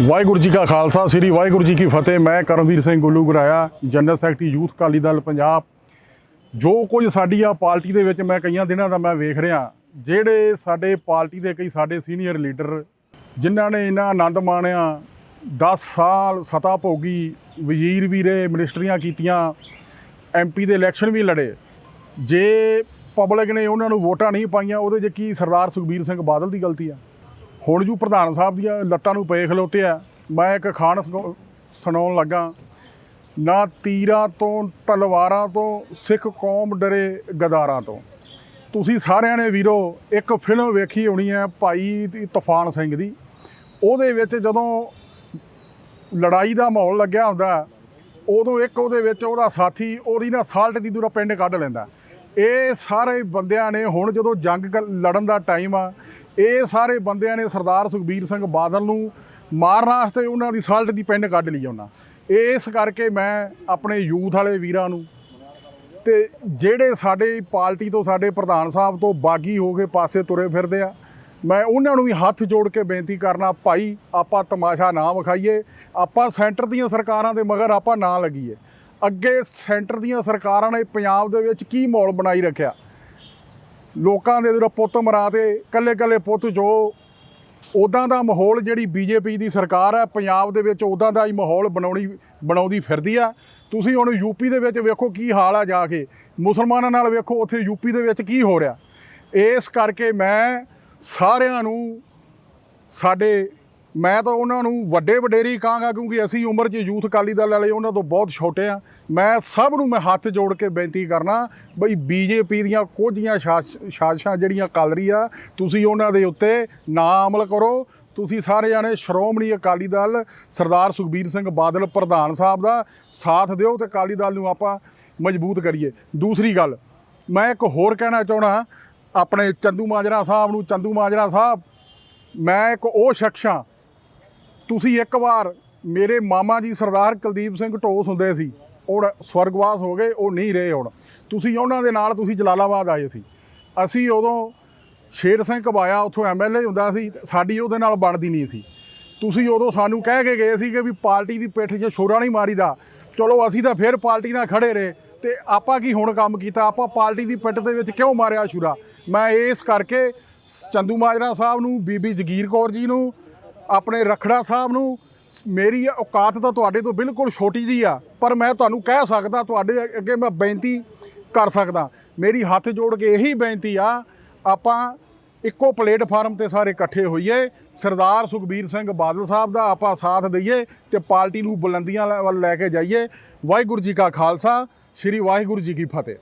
ਵਾਹਿਗੁਰੂ ਜੀ ਕਾ ਖਾਲਸਾ, ਸ੍ਰੀ ਵਾਹਿਗੁਰੂ ਜੀ ਕੀ ਫਤਿਹ। ਮੈਂ Karamveer Singh Gullu Garaya, general secretary youth Akali Dal Punjab. ਜੋ ਕੁਝ ਸਾਡੀ ਆ ਪਾਰਟੀ ਦੇ ਵਿੱਚ ਮੈਂ ਕਈਆਂ ਦਿਨਾਂ ਦਾ ਮੈਂ ਵੇਖ ਰਿਹਾ, ਜਿਹੜੇ ਸਾਡੇ ਪਾਰਟੀ ਦੇ ਕਈ ਸਾਡੇ ਸੀਨੀਅਰ ਲੀਡਰ, ਜਿਨ੍ਹਾਂ ਨੇ ਇਹਨਾਂ ਆਨੰਦ ਮਾਣਿਆ 10 ਸਾਲ ਸਤਾ ਭੋਗੀ, ਵਜ਼ੀਰ ਵੀ ਰਹੇ ਮਿਨਿਸਟਰੀਆਂ ਕੀਤੀਆਂ ਐਮਪੀ ਦੇ ਇਲੈਕਸ਼ਨ ਵੀ ਲੜੇ। ਜੇ ਪਬਲਿਕ ਨੇ ਉਹਨਾਂ ਨੂੰ ਵੋਟਾਂ ਨਹੀਂ ਪਾਈਆਂ, ਉਹਦੇ 'ਚ ਕੀ ਸਰਦਾਰ ਸੁਖਬੀਰ ਸਿੰਘ ਬਾਦਲ ਦੀ ਗਲਤੀ ਆ? ਹੁਣ ਜੂ ਪ੍ਰਧਾਨ ਸਾਹਿਬ ਦੀਆਂ ਲੱਤਾਂ ਨੂੰ ਪਏ ਖਲੋਤੇ ਆ, ਮੈਂ ਇੱਕ ਖਾਣ ਸੁਣਾਉਣ ਲੱਗਾ, ਨਾ ਤੀਰਾਂ ਤੋਂ, ਤਲਵਾਰਾਂ ਤੋਂ, ਸਿੱਖ ਕੌਮ ਡਰੇ ਗਦਾਰਾਂ ਤੋਂ। ਤੁਸੀਂ ਸਾਰਿਆਂ ਨੇ ਵੀਰੋ, ਇੱਕ ਫਿਲਮ ਵੇਖੀ ਹੋਣੀ ਹੈ ਭਾਈ ਤੂਫਾਨ ਸਿੰਘ ਦੀ। ਉਹਦੇ ਵਿੱਚ ਜਦੋਂ ਲੜਾਈ ਦਾ ਮਾਹੌਲ ਲੱਗਿਆ ਹੁੰਦਾ, ਉਦੋਂ ਇੱਕ ਉਹਦੇ ਵਿੱਚ ਉਹਦਾ ਸਾਥੀ, ਉਹਦੀ ਨਾ ਸਾਲਟ ਦੀ ਦੂਰਾ ਪਿੰਡ ਕੱਢ ਲੈਂਦਾ। ਇਹ ਸਾਰੇ ਬੰਦਿਆਂ ਨੇ ਹੁਣ ਜਦੋਂ ਜੰਗ ਕ- ਲੜਨ ਦਾ ਟਾਈਮ ਆ ਇਹ ਸਾਰੇ ਬੰਦਿਆਂ ਨੇ ਸਰਦਾਰ ਸੁਖਬੀਰ ਸਿੰਘ ਬਾਦਲ ਨੂੰ ਮਾਰਨ ਵਾਸਤੇ ਉਹਨਾਂ ਦੀ ਸਾਲਟ ਦੀ ਪਿੰਡ ਕੱਢ ਲਈ ਉਹਨਾਂ। ਇਸ ਕਰਕੇ ਮੈਂ ਆਪਣੇ ਯੂਥ ਵਾਲੇ ਵੀਰਾਂ ਨੂੰ ਤੇ ਜਿਹੜੇ ਸਾਡੇ ਪਾਰਟੀ ਤੋਂ ਸਾਡੇ ਪ੍ਰਧਾਨ ਸਾਹਿਬ ਤੋਂ ਬਾਗੀ ਹੋ ਕੇ ਪਾਸੇ ਤੁਰੇ ਫਿਰਦੇ ਆ, ਮੈਂ ਉਹਨਾਂ ਨੂੰ ਵੀ ਹੱਥ ਜੋੜ ਕੇ ਬੇਨਤੀ ਕਰਨਾ, ਭਾਈ, ਆਪਾਂ ਤਮਾਸ਼ਾ ਨਾ ਵਿਖਾਈਏ, ਆਪਾਂ ਸੈਂਟਰ ਦੀਆਂ ਸਰਕਾਰਾਂ ਦੇ ਮਗਰ ਆਪਾਂ ਨਾ ਲੱਗੀਏ। ਅੱਗੇ ਸੈਂਟਰ ਦੀਆਂ ਸਰਕਾਰਾਂ ਨੇ ਪੰਜਾਬ ਦੇ ਵਿੱਚ ਕੀ ਮਾਹੌਲ ਬਣਾਈ ਰੱਖਿਆ? ਲੋਕਾਂ ਦੇ ਜਿਹੜਾ ਪੁੱਤ ਮਰਾ ਤੇ ਕੱਲੇ ਕੱਲੇ ਪੁੱਤ ਜੋ ਉਦਾਂ ਦਾ ਮਾਹੌਲ ਜਿਹੜੀ ਬੀਜੇਪੀ ਦੀ ਸਰਕਾਰ ਹੈ, ਪੰਜਾਬ ਦੇ ਵਿੱਚ ਉਦਾਂ ਦਾ ਹੀ ਮਾਹੌਲ ਬਣਾਉਣੀ, ਬਣਾਉਂਦੀ ਫਿਰਦੀ ਆ। ਤੁਸੀਂ ਹੁਣ ਯੂਪੀ ਦੇ ਵਿੱਚ ਵੇਖੋ ਕੀ ਹਾਲ ਆ ਜਾ ਕੇ। ਮੁਸਲਮਾਨਾਂ ਨਾਲ ਵੇਖੋ ਉੱਥੇ ਯੂਪੀ ਦੇ ਵਿੱਚ ਕੀ ਹੋ ਰਿਹਾ। ਇਸ ਕਰਕੇ ਮੈਂ ਸਾਰਿਆਂ ਨੂੰ, ਸਾਡੇ ਮੈਂ ਤਾਂ ਉਹਨਾਂ ਨੂੰ ਵੱਡੇ ਵਡੇਰੀ ਕਹਾਂਗਾ ਕਿਉਂਕਿ ਅਸੀਂ ਉਮਰ 'ਚ ਯੂਥ ਅਕਾਲੀ ਦਲ ਵਾਲੇ ਉਹਨਾਂ ਤੋਂ ਬਹੁਤ ਛੋਟੇ ਆ। ਮੈਂ ਸਭ ਨੂੰ ਮੈਂ ਹੱਥ ਜੋੜ ਕੇ ਬੇਨਤੀ ਕਰਨਾ ਬਈ ਬੀਜੇਪੀ ਦੀਆਂ ਕੁਝੀਆਂ ਸਾਜ਼ਿਸ਼ਾਂ ਜਿਹੜੀਆਂ ਚੱਲ ਰਹੀ ਆ, ਤੁਸੀਂ ਉਹਨਾਂ ਦੇ ਉੱਤੇ ਨਾ ਅਮਲ ਕਰੋ। ਤੁਸੀਂ ਸਾਰੇ ਜਾਣੇ ਸ਼੍ਰੋਮਣੀ ਅਕਾਲੀ ਦਲ, ਸਰਦਾਰ ਸੁਖਬੀਰ ਸਿੰਘ ਬਾਦਲ ਪ੍ਰਧਾਨ ਸਾਹਿਬ ਦਾ ਸਾਥ ਦਿਓ ਤੇ ਅਕਾਲੀ ਦਲ ਨੂੰ ਆਪਾਂ ਮਜ਼ਬੂਤ ਕਰੀਏ। ਦੂਸਰੀ ਗੱਲ, ਮੈਂ ਇੱਕ ਹੋਰ ਕਹਿਣਾ ਚਾਹਣਾ ਆਪਣੇ ਚੰਦੂ ਮਾਜਰਾ ਸਾਹਿਬ ਨੂੰ, ਚੰਦੂ ਮਾਜਰਾ ਸਾਹਿਬ, ਮੈਂ ਇੱਕ ਉਹ ਸ਼ਖਸ ਹਾਂ ਤੁਸੀਂ ਇੱਕ ਵਾਰ ਮੇਰੇ ਮਾਮਾ ਜੀ ਸਰਦਾਰ ਕੁਲਦੀਪ ਸਿੰਘ ਢੋਸ ਹੁੰਦੇ ਸੀ, ਉਹ ਸਵਰਗਵਾਸ ਹੋ ਗਏ, ਉਹ ਨਹੀਂ ਰਹੇ ਹੁਣ। ਤੁਸੀਂ ਉਹਨਾਂ ਦੇ ਨਾਲ ਤੁਸੀਂ ਜਲਾਲਾਬਾਦ ਆਏ ਸੀ। ਅਸੀਂ ਉਦੋਂ ਸ਼ੇਰ ਸਿੰਘ ਕਬਾਇਆ ਉੱਥੋਂ ਐਮਐਲਏ ਹੁੰਦਾ ਸੀ, ਸਾਡੀ ਉਹਦੇ ਨਾਲ ਬਣਦੀ ਨਹੀਂ ਸੀ। ਤੁਸੀਂ ਉਦੋਂ ਸਾਨੂੰ ਕਹਿ ਕੇ ਗਏ ਸੀ ਕਿ ਵੀ ਪਾਰਟੀ ਦੀ ਪਿੱਠ 'ਚ ਛੋਰਾ ਨਹੀਂ ਮਾਰੀਦਾ। ਚਲੋ ਅਸੀਂ ਤਾਂ ਫਿਰ ਪਾਰਟੀ ਨਾਲ ਖੜੇ ਰਹੇ, ਤੇ ਆਪਾਂ ਕੀ ਹੁਣ ਕੰਮ ਕੀਤਾ? ਆਪਾਂ ਪਾਰਟੀ ਦੀ ਪਿੱਠ ਦੇ ਵਿੱਚ ਕਿਉਂ ਮਾਰਿਆ ਸ਼ੂਰਾ ਮੈਂ ਇਸ ਕਰਕੇ ਚੰਦੂ ਮਾਜਰਾ ਸਾਹਿਬ ਨੂੰ, ਬੀਬੀ ਜਗੀਰ ਕੌਰ ਜੀ ਨੂੰ ਆਪਣੇ ਰਖੜਾ ਸਾਹਿਬ ਨੂੰ, ਮੇਰੀ ਔਕਾਤ ਤਾਂ ਤੁਹਾਡੇ ਤੋਂ ਬਿਲਕੁਲ ਛੋਟੀ ਜੀ ਆ, ਪਰ ਮੈਂ ਤੁਹਾਨੂੰ ਕਹਿ ਸਕਦਾ, ਤੁਹਾਡੇ ਅੱਗੇ ਮੈਂ ਬੇਨਤੀ ਕਰ ਸਕਦਾ। ਮੇਰੀ ਹੱਥ ਜੋੜ ਕੇ ਇਹੀ ਬੇਨਤੀ ਆ, ਆਪਾਂ ਇੱਕੋ ਪਲੇਟਫਾਰਮ ਤੇ ਸਾਰੇ ਇਕੱਠੇ ਹੋਈਏ, ਸਰਦਾਰ ਸੁਖਬੀਰ ਸਿੰਘ ਬਾਦਲ ਸਾਹਿਬ ਦਾ ਆਪਾਂ ਸਾਥ ਦਈਏ ਤੇ ਪਾਰਟੀ ਨੂੰ ਬੁਲੰਦੀਆਂ ਵੱਲ ਲੈ ਕੇ ਜਾਈਏ। ਵਾਹਿਗੁਰੂ ਜੀ ਕਾ ਖਾਲਸਾ, ਸ੍ਰੀ ਵਾਹਿਗੁਰੂ ਜੀ ਕੀ ਫਤਿਹ।